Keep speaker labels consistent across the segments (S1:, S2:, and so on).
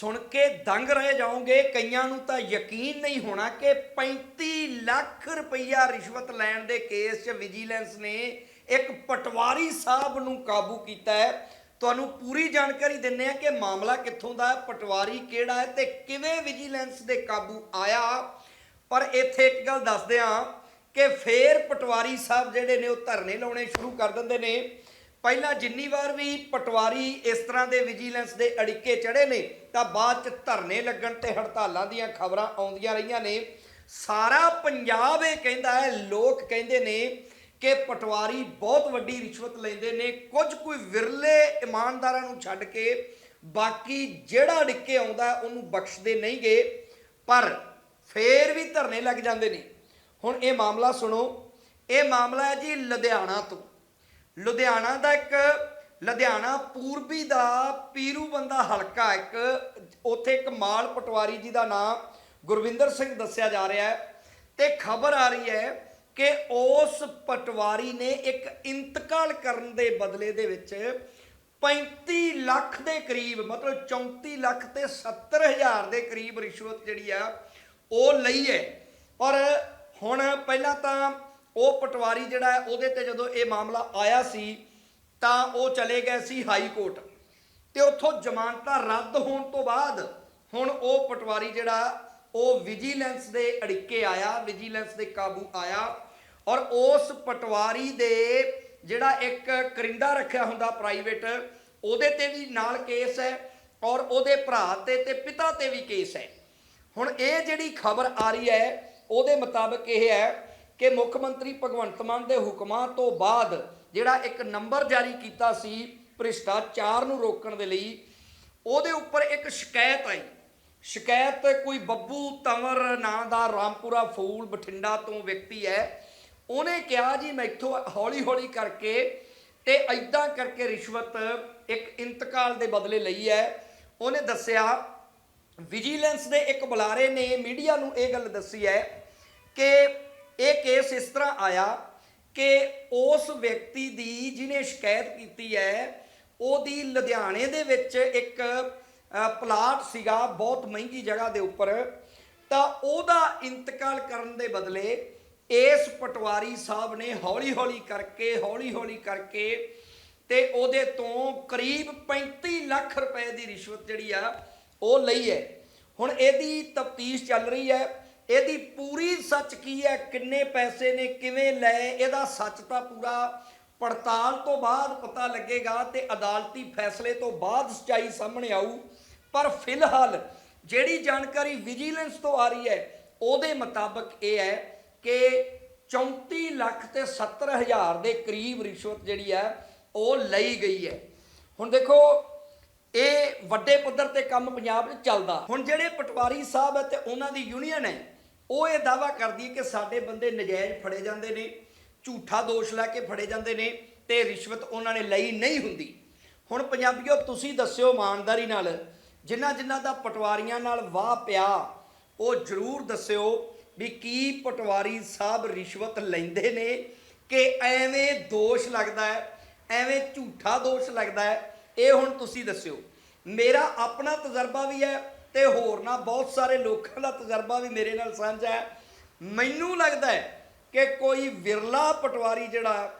S1: ਸੁਣ ਕੇ ਦੰਗ ਰਹਿ ਜਾਓਗੇ, ਕਈਆਂ ਨੂੰ ਤਾਂ ਯਕੀਨ ਨਹੀਂ ਹੋਣਾ ਕਿ 35 ਲੱਖ ਰੁਪਈਆ ਰਿਸ਼ਵਤ ਲੈਣ ਦੇ ਕੇਸ 'ਚ ਵਿਜੀਲੈਂਸ ਨੇ ਇੱਕ ਪਟਵਾਰੀ ਸਾਹਿਬ ਨੂੰ ਕਾਬੂ ਕੀਤਾ ਹੈ। ਤੁਹਾਨੂੰ ਪੂਰੀ ਜਾਣਕਾਰੀ ਦਿੰਨੇ ਆ ਕਿ ਮਾਮਲਾ ਕਿੱਥੋਂ ਦਾ ਹੈ, ਪਟਵਾਰੀ ਕਿਹੜਾ ਹੈ ਤੇ ਕਿਵੇਂ ਵਿਜੀਲੈਂਸ ਦੇ ਕਾਬੂ ਆਇਆ। ਪਰ ਇੱਥੇ ਇੱਕ ਗੱਲ ਦੱਸਦੇ ਆ ਕਿ ਫੇਰ ਪਟਵਾਰੀ ਸਾਹਿਬ ਜਿਹੜੇ ਨੇ ਉਹ ਧਰਨੇ ਲਾਉਣੇ ਸ਼ੁਰੂ ਕਰ ਦਿੰਦੇ ਨੇ। ਪਹਿਲਾਂ ਜਿੰਨੀ ਵਾਰ ਵੀ ਪਟਵਾਰੀ ਇਸ ਤਰ੍ਹਾਂ ਦੇ ਵਿਜੀਲੈਂਸ ਦੇ ਅੜਿੱਕੇ ਚੜੇ ਨੇ, ਤਾਂ ਬਾਅਦ ਚ ਧਰਨੇ ਲੱਗਣ ਤੇ ਹੜਤਾਲਾਂ ਦੀਆਂ ਖਬਰਾਂ ਆਉਂਦੀਆਂ ਰਹੀਆਂ ਨੇ। ਸਾਰਾ ਪੰਜਾਬ ਇਹ ਕਹਿੰਦਾ ਹੈ, ਲੋਕ ਕਹਿੰਦੇ ਨੇ ਕਿ ਪਟਵਾਰੀ ਬਹੁਤ ਵੱਡੀ ਰਿਸ਼ਵਤ ਲੈਂਦੇ ਨੇ। ਕੁਝ ਕੋਈ ਵਿਰਲੇ ਇਮਾਨਦਾਰਾਂ ਨੂੰ ਛੱਡ ਕੇ ਬਾਕੀ ਜਿਹੜਾ ਅੜਿੱਕੇ ਆਉਂਦਾ, ਉਹਨੂੰ ਬਖਸ਼ਦੇ ਨਹੀਂ ਗਏ ਪਰ ਫੇਰ ਵੀ ਧਰਨੇ ਲੱਗ ਜਾਂਦੇ ਨੇ। ਹੁਣ ਇਹ ਮਾਮਲਾ ਸੁਣੋ। ਇਹ ਮਾਮਲਾ ਹੈ ਜੀ ਲੁਧਿਆਣਾ ਤੋਂ। ਲੁਧਿਆਣਾ ਦਾ ਇੱਕ, ਲੁਧਿਆਣਾ ਪੂਰਬੀ ਦਾ ਪੀਰੂ ਬੰਦਾ ਹਲਕਾ ਇੱਕ, ਉੱਥੇ ਇੱਕ ਮਾਲ ਪਟਵਾਰੀ ਜੀ ਦਾ ਨਾਮ ਗੁਰਵਿੰਦਰ ਸਿੰਘ ਦੱਸਿਆ ਜਾ ਰਿਹਾ ਹੈ। ਤੇ ਖਬਰ ਆ ਰਹੀ ਹੈ ਕਿ ਉਸ ਪਟਵਾਰੀ ਨੇ ਇੱਕ ਇੰਤਕਾਲ ਕਰਨ ਦੇ ਬਦਲੇ ਦੇ ਵਿੱਚ 35 ਲੱਖ ਦੇ ਕਰੀਬ, ਮਤਲਬ 34 ਲੱਖ ਤੇ 70 ਹਜ਼ਾਰ ਦੇ ਕਰੀਬ ਰਿਸ਼ਵਤ ਜਿਹੜੀ ਆ, ਉਹ ਲਈ ਹੈ। ਪਰ ਹੁਣ ਪਹਿਲਾਂ ਤਾਂ ਉਹ ਪਟਵਾਰੀ ਜਿਹੜਾ ਹੈ, ਉਹਦੇ ਤੇ ਜਦੋਂ ਇਹ ਮਾਮਲਾ ਆਇਆ ਸੀ, ਤਾਂ ਉਹ ਚਲੇ ਗਏ ਸੀ ਹਾਈ ਕੋਰਟ। ਤੇ ਉੱਥੋਂ ਜ਼ਮਾਨਤਾਂ ਰੱਦ ਹੋਣ ਤੋਂ ਬਾਅਦ ਹੁਣ ਉਹ ਪਟਵਾਰੀ ਜਿਹੜਾ, ਉਹ ਵਿਜੀਲੈਂਸ ਦੇ ਅੜਿੱਕੇ ਆਇਆ, ਵਿਜੀਲੈਂਸ ਦੇ ਕਾਬੂ ਆਇਆ ਔਰ ਉਸ ਪਟਵਾਰੀ ਦੇ ਜਿਹੜਾ ਇੱਕ ਕਰਿੰਦਾ ਰੱਖਿਆ ਹੁੰਦਾ ਪ੍ਰਾਈਵੇਟ, ਉਹਦੇ ਤੇ ਵੀ ਨਾਲ ਕੇਸ ਹੈ ਔਰ ਉਹਦੇ ਭਰਾ ਤੇ ਤੇ ਪਿਤਾ ਤੇ ਵੀ ਕੇਸ ਹੈ। ਹੁਣ ਇਹ ਜਿਹੜੀ ਖਬਰ ਆ ਰਹੀ ਹੈ, ਉਹਦੇ ਮੁਤਾਬਕ ਇਹ ਹੈ ਕਿ ਮੁੱਖ ਮੰਤਰੀ ਭਗਵੰਤ ਮਾਨ ਦੇ ਹੁਕਮਾਂ ਤੋਂ ਬਾਅਦ ਜਿਹੜਾ ਇੱਕ ਨੰਬਰ ਜਾਰੀ ਕੀਤਾ ਸੀ ਭ੍ਰਿਸ਼ਟਾਚਾਰ ਨੂੰ ਰੋਕਣ ਦੇ ਲਈ, ਉਹਦੇ ਉੱਪਰ ਇੱਕ ਸ਼ਿਕਾਇਤ ਆਈ। ਸ਼ਿਕਾਇਤ ਕੋਈ ਬੱਬੂ ਤੰਵਰ ਨਾਂ ਦਾ ਰਾਮਪੁਰਾ ਫੂਲ ਬਠਿੰਡਾ ਤੋਂ ਵਿਅਕਤੀ ਹੈ। ਉਹਨੇ ਕਿਹਾ, ਜੀ ਮੈਥੋਂ ਹੌਲੀ ਹੌਲੀ ਕਰਕੇ ਤੇ ਐਦਾਂ ਕਰਕੇ ਰਿਸ਼ਵਤ ਇੱਕ ਇੰਤਕਾਲ ਦੇ ਬਦਲੇ ਲਈ ਹੈ। ਉਹਨੇ ਦੱਸਿਆ, ਵਿਜੀਲੈਂਸ ਦੇ ਇੱਕ ਬੁਲਾਰੇ ਨੇ ਮੀਡੀਆ ਨੂੰ ਇਹ ਗੱਲ ਦੱਸੀ ਹੈ ਕਿ ਇਹ ਕੇਸ ਇਸ ਤਰ੍ਹਾਂ ਆਇਆ ਕਿ ਉਸ ਵਿਅਕਤੀ ਦੀ ਜਿਹਨੇ ਸ਼ਿਕਾਇਤ ਕੀਤੀ ਹੈ, ਉਹਦੀ ਲੁਧਿਆਣੇ ਦੇ ਵਿੱਚ ਇੱਕ ਪਲਾਟ ਸੀਗਾ ਬਹੁਤ ਮਹਿੰਗੀ ਜਗ੍ਹਾ ਦੇ ਉੱਪਰ। ਤਾਂ ਉਹਦਾ ਇੰਤਕਾਲ ਕਰਨ ਦੇ ਬਦਲੇ ਇਸ ਪਟਵਾਰੀ ਸਾਹਿਬ ਨੇ ਹੌਲੀ ਹੌਲੀ ਕਰਕੇ ਹੌਲੀ ਹੌਲੀ ਕਰਕੇ ਤੇ ਉਹਦੇ ਤੋਂ ਕਰੀਬ 35 ਲੱਖ ਰੁਪਏ ਦੀ ਰਿਸ਼ਵਤ ਜਿਹੜੀ ਆ, ਉਹ ਲਈ ਹੈ। ਹੁਣ ਇਹਦੀ ਤਫਤੀਸ਼ ਚੱਲ ਰਹੀ ਹੈ। ਇਹਦੀ ਪੂਰੀ ਸੱਚ ਕੀ ਹੈ? ਕਿੰਨੇ ਪੈਸੇ ਨੇ? ਕਿਵੇਂ ਲਏ? ਇਹਦਾ ਸੱਚ ਤਾਂ ਪੂਰਾ ਪੜਤਾਲ ਤੋਂ ਬਾਅਦ ਪਤਾ ਲੱਗੇਗਾ ਤੇ ਅਦਾਲਤੀ ਫੈਸਲੇ ਤੋਂ ਬਾਅਦ ਸਚਾਈ ਸਾਹਮਣੇ ਆਊ। ਪਰ ਫਿਲਹਾਲ ਜਿਹੜੀ ਜਾਣਕਾਰੀ ਵਿਜੀਲੈਂਸ ਤੋਂ ਆ ਰਹੀ ਹੈ, ਉਹਦੇ ਮੁਤਾਬਕ ਇਹ ਹੈ ਕਿ 34 ਲੱਖ ਤੇ 70 ਹਜ਼ਾਰ ਦੇ ਕਰੀਬ ਰਿਸ਼ਵਤ ਜਿਹੜੀ ਹੈ, ਉਹ ਲਈ ਗਈ ਹੈ। ਹੁਣ ਦੇਖੋ, ਇਹ ਵੱਡੇ ਪੱਧਰ ਤੇ ਕੰਮ ਪੰਜਾਬ 'ਚ ਚੱਲਦਾ। ਹੁਣ ਜਿਹੜੇ ਪਟਵਾਰੀ ਸਾਹਿਬ ਹੈ ਤੇ ਉਹਨਾਂ ਦੀ ਯੂਨੀਅਨ ਹੈ ਉਹ ਇਹ ਦਾਵਾ ਕਰਦੀ ਹੈ ਕਿ ਸਾਡੇ ਬੰਦੇ ਨਜਾਇਜ਼ ਫੜੇ ਜਾਂਦੇ ਨੇ, ਝੂਠਾ ਦੋਸ਼ ਲੈ ਕੇ ਫੜੇ ਜਾਂਦੇ ਨੇ ਤੇ ਰਿਸ਼ਵਤ ਉਹਨਾਂ ਨੇ ਲਈ ਨਹੀਂ ਹੁੰਦੀ। ਹੁਣ ਪੰਜਾਬੀਓ, ਤੁਸੀਂ ਦੱਸਿਓ ਇਮਾਨਦਾਰੀ ਨਾਲ, ਜਿਨ੍ਹਾਂ ਜਿਨ੍ਹਾਂ ਦਾ ਪਟਵਾਰੀਆਂ ਨਾਲ ਵਾਹ ਪਿਆ, ਉਹ ਜਰੂਰ ਦੱਸਿਓ ਵੀ ਕੀ ਪਟਵਾਰੀ ਸਾਹਿਬ ਰਿਸ਼ਵਤ ਲੈਂਦੇ ਨੇ ਕਿ ਐਵੇਂ ਦੋਸ਼ ਲੱਗਦਾ ਹੈ, ਐਵੇਂ ਝੂਠਾ ਦੋਸ਼ ਲੱਗਦਾ ਹੈ। ਇਹ ਹੁਣ ਤੁਸੀਂ ਦੱਸਿਓ। ਮੇਰਾ ਆਪਣਾ ਤਜਰਬਾ ਵੀ ਹੈ ਤੇ ਹੋਰ ਨਾ ਬਹੁਤ ਸਾਰੇ ਲੋਕਾਂ ਦਾ ਤਜਰਬਾ ਵੀ ਮੇਰੇ ਨਾਲ ਸਾਂਝਾ ਹੈ। ਮੈਨੂੰ ਲੱਗਦਾ ਹੈ ਕਿ ਕੋਈ ਵਿਰਲਾ ਪਟਵਾਰੀ ਜਿਹੜਾ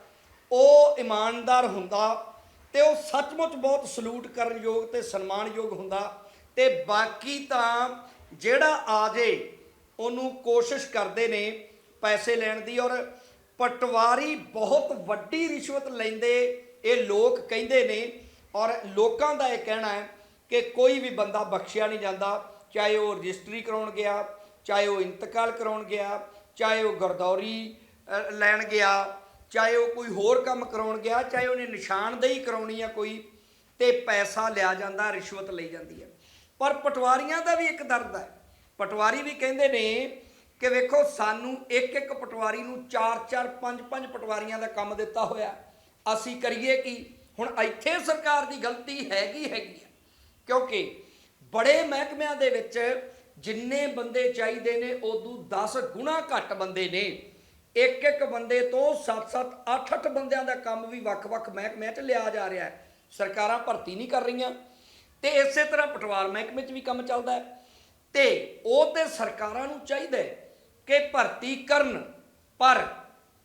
S1: ਉਹ ਇਮਾਨਦਾਰ ਹੁੰਦਾ ਤੇ ਉਹ ਸੱਚਮੁੱਚ ਬਹੁਤ ਸਲੂਟ ਕਰਨ ਯੋਗ ਤੇ ਸਨਮਾਨਯੋਗ ਹੁੰਦਾ ਤੇ ਬਾਕੀ ਤਾਂ ਜਿਹੜਾ ਆ ਜੇ ਉਹਨੂੰ ਕੋਸ਼ਿਸ਼ ਕਰਦੇ ਨੇ ਪੈਸੇ ਲੈਣ ਦੀ ਔਰ ਪਟਵਾਰੀ ਬਹੁਤ ਵੱਡੀ ਰਿਸ਼ਵਤ ਲੈਂਦੇ ਇਹ ਲੋਕ ਕਹਿੰਦੇ ਨੇ ਔਰ ਲੋਕਾਂ ਦਾ ਇਹ ਕਹਿਣਾ ਹੈ ਕਿ ਕੋਈ ਵੀ ਬੰਦਾ ਬਖਸ਼ਿਆ ਨਹੀਂ ਜਾਂਦਾ, ਚਾਹੇ ਉਹ ਰਜਿਸਟਰੀ ਕਰਾਉਣ ਗਿਆ, ਚਾਹੇ ਉਹ ਇੰਤਕਾਲ ਕਰਾਉਣ ਗਿਆ, ਚਾਹੇ ਉਹ ਗਰਦੌਰੀ ਲੈਣ ਗਿਆ, ਚਾਹੇ ਉਹ ਕੋਈ ਹੋਰ ਕੰਮ ਕਰਾਉਣ ਗਿਆ, ਚਾਹੇ ਉਹਨੇ ਨਿਸ਼ਾਨਦੇਹੀ ਕਰਾਉਣੀ ਆ ਕੋਈ, ਤੇ ਪੈਸਾ ਲਿਆ ਜਾਂਦਾ, ਰਿਸ਼ਵਤ ਲਈ ਜਾਂਦੀ ਹੈ ਪਰ ਪਟਵਾਰੀਆਂ ਦਾ ਵੀ ਇੱਕ ਦਰਦ ਹੈ ਪਟਵਾਰੀ ਵੀ ਕਹਿੰਦੇ ਨੇ ਕਿ ਵੇਖੋ, ਸਾਨੂੰ ਇੱਕ ਇੱਕ ਪਟਵਾਰੀ ਨੂੰ 4-4 5-5 ਪਟਵਾਰੀਆਂ ਦਾ ਕੰਮ ਦਿੱਤਾ ਹੋਇਆ। ਅਸੀਂ ਕਰੀਏ ਕੀ? ਹੁਣ ਇੱਥੇ ਸਰਕਾਰ ਦੀ ਗਲਤੀ ਹੈਗੀ ਹੈਗੀ ਆ। ਕਿਉਂਕਿ ਬੜੇ ਮਹਿਕਮਿਆਂ ਦੇ ਵਿੱਚ ਜਿੰਨੇ ਬੰਦੇ ਚਾਹੀਦੇ ਨੇ, ਉਦੋਂ 10 ਗੁਣਾ ਘੱਟ ਬੰਦੇ ਨੇ। ਇੱਕ ਇੱਕ ਬੰਦੇ ਤੋਂ 7-7 8-8 ਬੰਦਿਆਂ ਦਾ ਕੰਮ ਵੀ ਵੱਖ-ਵੱਖ ਮਹਿਕਮਿਆਂ 'ਚ ਲਿਆ ਜਾ ਰਿਹਾ ਹੈ। ਸਰਕਾਰਾਂ ਭਰਤੀ ਨਹੀਂ ਕਰ ਰਹੀਆਂ। ਤੇ ਇਸੇ ਤਰ੍ਹਾਂ ਪਟਵਾਰ ਮਹਿਕਮੇ 'ਚ ਵੀ ਕੰਮ ਚੱਲਦਾ ਹੈ। ਤੇ ਉਹ ਤੇ ਸਰਕਾਰਾਂ ਨੂੰ ਚਾਹੀਦਾ ਹੈ ਕਿ ਭਰਤੀ ਕਰਨ। ਪਰ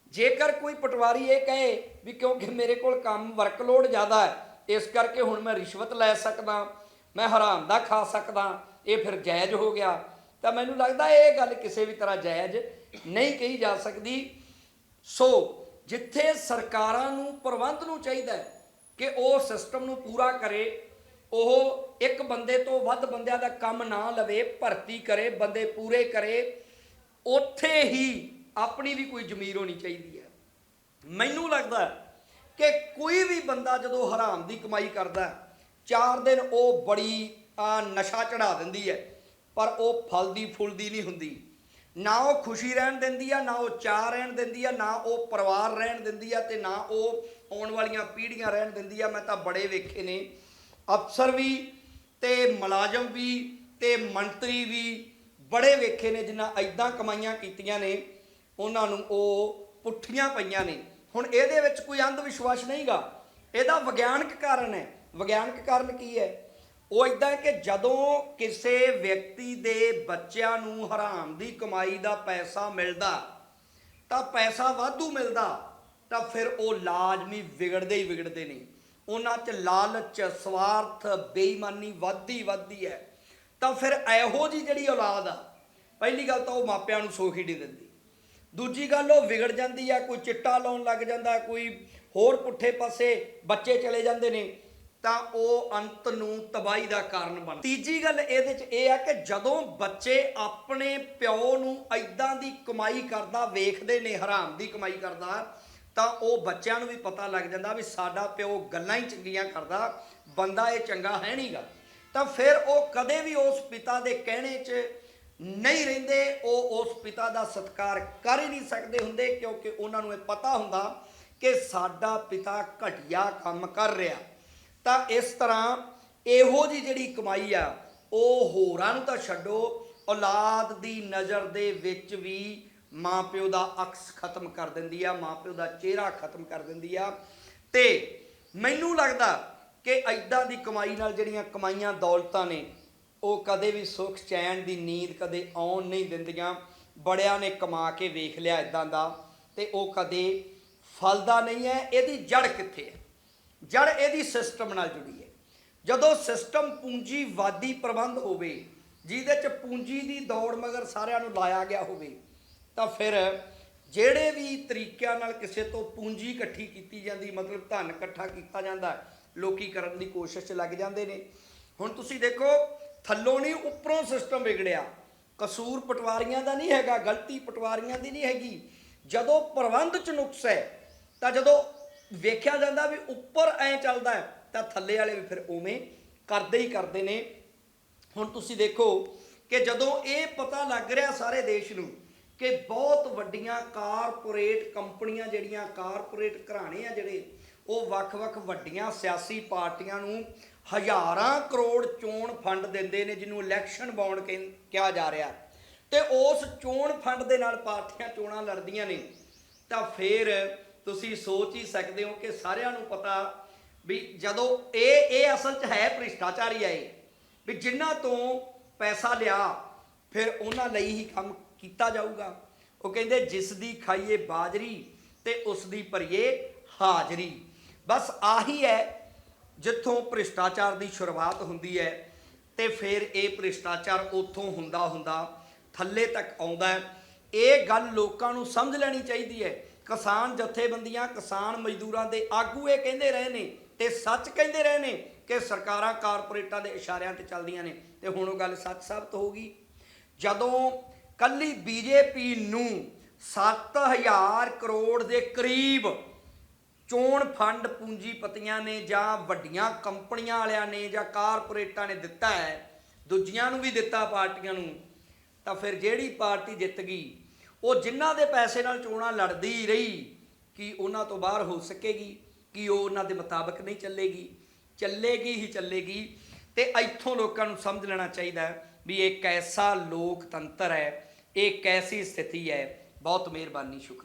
S1: ਜੇਕਰ ਕੋਈ ਪਟਵਾਰੀ ਇਹ ਕਹੇ ਵੀ ਕਿਉਂਕਿ ਮੇਰੇ ਕੋਲ ਕੰਮ ਵਰਕਲੋਡ ਜ਼ਿਆਦਾ ਹੈ, ਇਸ ਕਰਕੇ ਹੁਣ ਮੈਂ ਰਿਸ਼ਵਤ ਲੈ ਸਕਦਾ। ਮੈਂ ਹਰਾਮ ਦਾ ਖਾ ਸਕਦਾ ਇਹ ਫਿਰ ਜਾਇਜ਼ ਹੋ ਗਿਆ। ਤਾਂ ਮੈਨੂੰ ਲੱਗਦਾ ਇਹ ਗੱਲ ਕਿਸੇ ਵੀ ਤਰ੍ਹਾਂ ਜਾਇਜ਼ ਨਹੀਂ ਕਹੀ ਜਾ ਸਕਦੀ। ਸੋ ਜਿੱਥੇ ਸਰਕਾਰਾਂ ਨੂੰ ਪ੍ਰਬੰਧ ਨੂੰ ਚਾਹੀਦਾ ਕਿ ਉਹ ਸਿਸਟਮ ਨੂੰ ਪੂਰਾ ਕਰੇ ਉਹ ਇੱਕ ਬੰਦੇ ਤੋਂ ਵੱਧ ਬੰਦਿਆਂ ਦਾ ਕੰਮ ਨਾ ਲਵੇ ਭਰਤੀ ਕਰੇ ਬੰਦੇ ਪੂਰੇ ਕਰੇ ਉੱਥੇ ਹੀ ਆਪਣੀ ਵੀ ਕੋਈ ਜ਼ਮੀਰ ਹੋਣੀ ਚਾਹੀਦੀ ਹੈ। ਮੈਨੂੰ ਲੱਗਦਾ ਕਿ ਕੋਈ ਵੀ ਬੰਦਾ ਜਦੋਂ ਹਰਾਮ ਦੀ ਕਮਾਈ ਕਰਦਾ ਹੈ, ਚਾਰ ਦਿਨ ਉਹ ਬੜੀ ਨਸ਼ਾ ਚੜਾ ਦਿੰਦੀ ਹੈ, ਪਰ ਉਹ ਫਲਦੀ ਫੁੱਲਦੀ ਨਹੀਂ ਹੁੰਦੀ। ਨਾ ਉਹ ਖੁਸ਼ੀ ਰਹਿਣ ਦਿੰਦੀ ਆ, ਨਾ ਉਹ ਚਾਹ ਰਹਿਣ ਦਿੰਦੀ ਆ, ਨਾ ਉਹ ਪਰਿਵਾਰ ਰਹਿਣ ਦਿੰਦੀ ਆ ਤੇ ਨਾ ਉਹ ਆਉਣ ਵਾਲੀਆਂ ਪੀੜ੍ਹੀਆਂ ਰਹਿਣ ਦਿੰਦੀ ਆ। ਮੈਂ ਤਾਂ ਬੜੇ ਵੇਖੇ ਨੇ। ਅਫਸਰ ਵੀ ਤੇ ਮੁਲਾਜ਼ਮ ਵੀ ਤੇ ਮੰਤਰੀ ਵੀ ਬੜੇ ਵੇਖੇ ਨੇ ਜਿਨ੍ਹਾਂ ਐਦਾਂ ਕਮਾਈਆਂ ਕੀਤੀਆਂ ਨੇ। ਉਹਨਾਂ ਨੂੰ ਉਹ ਪੁੱਠੀਆਂ ਪਈਆਂ ਨੇ। ਹੁਣ ਇਹਦੇ ਵਿੱਚ ਕੋਈ ਅੰਧ ਵਿਸ਼ਵਾਸ ਨਹੀਂਗਾ। ਇਹਦਾ ਵਿਗਿਆਨਕ ਕਾਰਨ ਹੈ। ਵਿਗਿਆਨਕ ਕਾਰਨ ਕੀ ਹੈ? ਉਹ ਇਦਾਂ ਕਿ ਜਦੋਂ ਕਿਸੇ ਵਿਅਕਤੀ ਦੇ ਬੱਚਿਆਂ ਨੂੰ ਹਰਾਮ ਦੀ ਕਮਾਈ ਦਾ ਪੈਸਾ ਮਿਲਦਾ, ਤਾਂ ਪੈਸਾ ਵਾਧੂ ਮਿਲਦਾ, ਤਾਂ ਫਿਰ ਉਹ ਲਾਜ਼ਮੀ ਵਿਗੜਦੇ ਹੀ ਵਿਗੜਦੇ ਨੇ। ਉਹਨਾਂ 'ਚ ਲਾਲਚ, ਸਵਾਰਥ, ਬੇਈਮਾਨੀ ਵੱਧਦੀ ਵੱਧਦੀ ਹੈ। ਤਾਂ ਫਿਰ ਇਹੋ ਜੀ ਜਿਹੜੀ ਔਲਾਦ ਆ, ਪਹਿਲੀ ਗੱਲ ਤਾਂ ਉਹ ਮਾਪਿਆਂ ਨੂੰ ਸੋਖ ਹੀ ਨਹੀਂ ਦਿੰਦੀ। ਦੂਜੀ ਗੱਲ, ਉਹ ਵਿਗੜ ਜਾਂਦੀ ਆ, ਕੋਈ ਚਿੱਟਾ ਲਾਉਣ ਲੱਗ ਜਾਂਦਾ, ਕੋਈ ਹੋਰ ਪੁੱਠੇ ਪਾਸੇ ਬੱਚੇ ਚਲੇ ਜਾਂਦੇ ਨੇ ਤਾਂ ਉਹ ਅੰਤ ਨੂੰ ਤਬਾਹੀ ਦਾ ਕਾਰਨ ਬਣ ਤੀਜੀ ਗੱਲ ਇਹਦੇ 'ਚ ਇਹ ਆ ਕਿ ਜਦੋਂ ਬੱਚੇ ਆਪਣੇ ਪਿਓ ਨੂੰ ਐਦਾਂ ਦੀ ਕਮਾਈ ਕਰਦਾ, ਵੇਖਦੇ ਨੇ, ਹਰਾਮ ਦੀ ਕਮਾਈ ਕਰਦਾ, ਤਾਂ ਉਹ ਬੱਚਿਆਂ ਨੂੰ ਵੀ ਪਤਾ ਲੱਗ ਜਾਂਦਾ ਵੀ ਸਾਡਾ ਪਿਓ ਗੱਲਾਂ ਹੀ ਚੰਗੀਆਂ ਕਰਦਾ, ਬੰਦਾ ਇਹ ਚੰਗਾ ਹੈ ਨਹੀਂਗਾ ਤਾਂ ਫਿਰ ਉਹ ਕਦੇ ਵੀ ਉਸ ਪਿਤਾ ਦੇ ਕਹਿਣੇ 'ਚ ਨਹੀਂ ਰਹਿੰਦੇ, ਉਹ ਉਸ ਪਿਤਾ ਦਾ ਸਤਿਕਾਰ ਕਰ ਹੀ ਨਹੀਂ ਸਕਦੇ ਹੁੰਦੇ, ਕਿਉਂਕਿ ਉਹਨਾਂ ਨੂੰ ਇਹ ਪਤਾ ਹੁੰਦਾ ਕਿ ਸਾਡਾ ਪਿਤਾ ਘਟੀਆ ਕੰਮ ਕਰ ਰਿਹਾ। ਤਾਂ ਇਸ ਤਰ੍ਹਾਂ ਇਹੋ ਜੀ ਜਿਹੜੀ ਕਮਾਈ ਆ, ਉਹ ਹੋਰਾਂ ਨੂੰ ਤਾਂ ਛੱਡੋ, ਔਲਾਦ ਦੀ ਨਜ਼ਰ ਦੇ ਵਿੱਚ ਵੀ ਮਾਪਿਓ ਦਾ ਅਕਸ ਖਤਮ ਕਰ ਦਿੰਦੀ ਆ, ਮਾਪਿਓ ਦਾ ਚਿਹਰਾ ਖਤਮ ਕਰ ਦਿੰਦੀ ਆ। ਤੇ ਮੈਨੂੰ ਲੱਗਦਾ ਕਿ ਐਦਾਂ ਦੀ ਕਮਾਈ ਨਾਲ ਜਿਹੜੀਆਂ ਕਮਾਈਆਂ ਦੌਲਤਾਂ ਨੇ, ਉਹ ਕਦੇ ਵੀ ਸੁੱਖ ਚੈਨ ਦੀ ਨੀਂਦ ਕਦੇ ਆਉਣ ਨਹੀਂ ਦਿੰਦੀਆਂ। ਬੜਿਆਂ ਨੇ ਕਮਾ ਕੇ ਵੇਖ ਲਿਆ ਇਦਾਂ ਦਾ, ਤੇ ਉਹ ਕਦੇ ਫਲਦਾ ਨਹੀਂ ਹੈ। ਇਹਦੀ ਜੜ ਕਿੱਥੇ ਹੈ? ਜੜ ਇਹਦੀ ਸਿਸਟਮ ਨਾਲ ਜੁੜੀ ਹੈ। ਜਦੋਂ ਸਿਸਟਮ ਪੂੰਜੀਵਾਦੀ ਪ੍ਰਬੰਧ ਹੋਵੇ, ਜਿਹਦੇ ਚ ਪੂੰਜੀ ਦੀ ਦੌੜ ਮਗਰ ਸਾਰਿਆਂ ਨੂੰ ਲਾਇਆ ਗਿਆ ਹੋਵੇ, ਤਾਂ ਫਿਰ ਜਿਹੜੇ ਵੀ ਤਰੀਕਿਆਂ ਨਾਲ ਕਿਸੇ ਤੋਂ ਪੂੰਜੀ ਇਕੱਠੀ ਕੀਤੀ ਜਾਂਦੀ, ਮਤਲਬ ਧਨ ਇਕੱਠਾ ਕੀਤਾ ਜਾਂਦਾ, ਲੋਕੀ ਕਰਨ ਦੀ ਕੋਸ਼ਿਸ਼ 'ਚ ਲੱਗ ਜਾਂਦੇ ਨੇ। ਹੁਣ ਤੁਸੀਂ ਦੇਖੋ, ਥੱਲੋਂ ਨਹੀਂ, ਉੱਪਰੋਂ ਸਿਸਟਮ ਵਿਗੜਿਆ। ਕਸੂਰ ਪਟਵਾਰੀਆਂ ਦਾ ਨਹੀਂ ਹੈਗਾ, ਗਲਤੀ ਪਟਵਾਰੀਆਂ ਦੀ ਨਹੀਂ ਹੈਗੀ। ਜਦੋਂ ਪ੍ਰਬੰਧ 'ਚ ਨੁਕਸ ਹੈ, ਤਾਂ ਜਦੋਂ ਵੇਖਿਆ ਜਾਂਦਾ ਵੀ ਉੱਪਰ ਐ ਚੱਲਦਾ ਹੈ, ਤਾਂ ਥੱਲੇ ਵਾਲੇ ਵੀ ਫਿਰ ਉਵੇਂ ਕਰਦੇ ਹੀ ਕਰਦੇ ਨੇ। ਹੁਣ ਤੁਸੀਂ ਦੇਖੋ ਕਿ ਜਦੋਂ ਇਹ ਪਤਾ ਲੱਗ ਰਿਹਾ ਸਾਰੇ ਦੇਸ਼ ਨੂੰ ਕਿ ਬਹੁਤ ਵੱਡੀਆਂ ਕਾਰਪੋਰੇਟ ਕੰਪਨੀਆਂ ਜਿਹੜੀਆਂ ਕਾਰਪੋਰੇਟ ਘਰਾਣੇ ਆ ਜਿਹੜੇ ਉਹ ਵੱਖ-ਵੱਖ ਵੱਡੀਆਂ ਸਿਆਸੀ ਪਾਰਟੀਆਂ ਨੂੰ ਹਜ਼ਾਰਾਂ ਕਰੋੜ ਚੋਣ ਫੰਡ ਦਿੰਦੇ ਨੇ ਜਿਹਨੂੰ ਇਲੈਕਸ਼ਨ ਬੌਂਡ ਕਹਿੰ- ਕਿਹਾ ਜਾ ਰਿਹਾ। ਤੇ ਉਸ ਚੋਣ ਫੰਡ ਦੇ ਨਾਲ ਪਾਰਟੀਆਂ ਚੋਣਾਂ ਲੜਦੀਆਂ ਨੇ। ਤਾਂ ਫਿਰ ਤੁਸੀਂ ਸੋਚ ਹੀ ਸਕਦੇ ਹੋ ਕਿ ਸਾਰਿਆਂ ਨੂੰ ਪਤਾ ਵੀ ਜਦੋਂ ਇਹ ਇਹ ਅਸਲ 'ਚ ਹੈ ਭ੍ਰਿਸ਼ਟਾਚਾਰੀ ਆ ਇਹ ਵੀ ਜਿਨ੍ਹਾਂ ਤੋਂ ਪੈਸਾ ਲਿਆ, ਫਿਰ ਉਹਨਾਂ ਲਈ ਹੀ ਕੰਮ ਕੀਤਾ ਜਾਊਗਾ। ਉਹ ਕਹਿੰਦੇ, ਜਿਸ ਦੀ ਖਾਈਏ ਬਾਜਰੀ ਤੇ ਉਸ ਦੀ ਭਰੀਏ ਹਾਜ਼ਰੀ। ਬਸ ਆਹੀ ਹੈ, ਜਿੱਥੋਂ ਭ੍ਰਿਸ਼ਟਾਚਾਰ ਦੀ ਸ਼ੁਰੂਆਤ ਹੁੰਦੀ ਹੈ ਤੇ ਫਿਰ ਇਹ ਭ੍ਰਿਸ਼ਟਾਚਾਰ ਉੱਥੋਂ ਹੁੰਦਾ ਹੁੰਦਾ ਥੱਲੇ ਤੱਕ ਆਉਂਦਾ ਹੈ। ਇਹ ਗੱਲ ਲੋਕਾਂ ਨੂੰ ਸਮਝ ਲੈਣੀ ਚਾਹੀਦੀ ਹੈ ਕਿਸਾਨ ਜਥੇਬੰਦੀਆਂ, ਕਿਸਾਨ ਮਜ਼ਦੂਰਾਂ ਦੇ ਆਗੂ ਇਹ ਕਹਿੰਦੇ ਰਹੇ ਨੇ ਤੇ ਸੱਚ ਕਹਿੰਦੇ ਰਹੇ ਨੇ ਕਿ ਸਰਕਾਰਾਂ ਕਾਰਪੋਰੇਟਾਂ ਦੇ ਇਸ਼ਾਰਿਆਂ ਤੇ ਚੱਲਦੀਆਂ ਨੇ। ਤੇ ਹੁਣ ਉਹ ਗੱਲ ਸੱਚ ਸਾਬਤ ਹੋ ਗਈ ਜਦੋਂ ਕੱਲੀ ਬੀਜੇਪੀ ਨੂੰ 7000 ਕਰੋੜ ਦੇ ਕਰੀਬ ਚੋਣ ਫੰਡ ਪੂੰਜੀਪਤੀਆਂ ਨੇ ਜਾਂ ਵੱਡੀਆਂ ਕੰਪਨੀਆਂ ਵਾਲਿਆਂ ਨੇ ਜਾਂ ਕਾਰਪੋਰੇਟਾਂ ਨੇ ਦਿੱਤਾ ਹੈ, ਦੂਜੀਆਂ ਨੂੰ ਵੀ ਦਿੱਤਾ ਪਾਰਟੀਆਂ ਨੂੰ, ਤਾਂ ਫਿਰ ਜਿਹੜੀ ਪਾਰਟੀ ਜਿੱਤ ਗਈ ਉਹ ਜਿਨ੍ਹਾਂ ਦੇ ਪੈਸੇ ਨਾਲ ਚੋਣਾਂ ਲੜਦੀ ਰਹੀ, ਕਿ ਉਹਨਾਂ ਤੋਂ ਬਾਹਰ ਹੋ ਸਕੇਗੀ, ਕਿ ਉਹ ਉਹਨਾਂ ਦੇ ਮੁਤਾਬਕ ਨਹੀਂ ਚੱਲੇਗੀ? ਚੱਲੇਗੀ ਹੀ ਚੱਲੇਗੀ ਤੇ ਇੱਥੋਂ ਲੋਕਾਂ ਨੂੰ ਸਮਝ ਲੈਣਾ ਚਾਹੀਦਾ ਵੀ ਇਹ ਕੈਸਾ ਲੋਕਤੰਤਰ ਹੈ ਇਹ ਕੈਸੀ ਸਥਿਤੀ ਹੈ। ਬਹੁਤ ਮਿਹਰਬਾਨੀ, ਸ਼ੁਕਰੀਆ।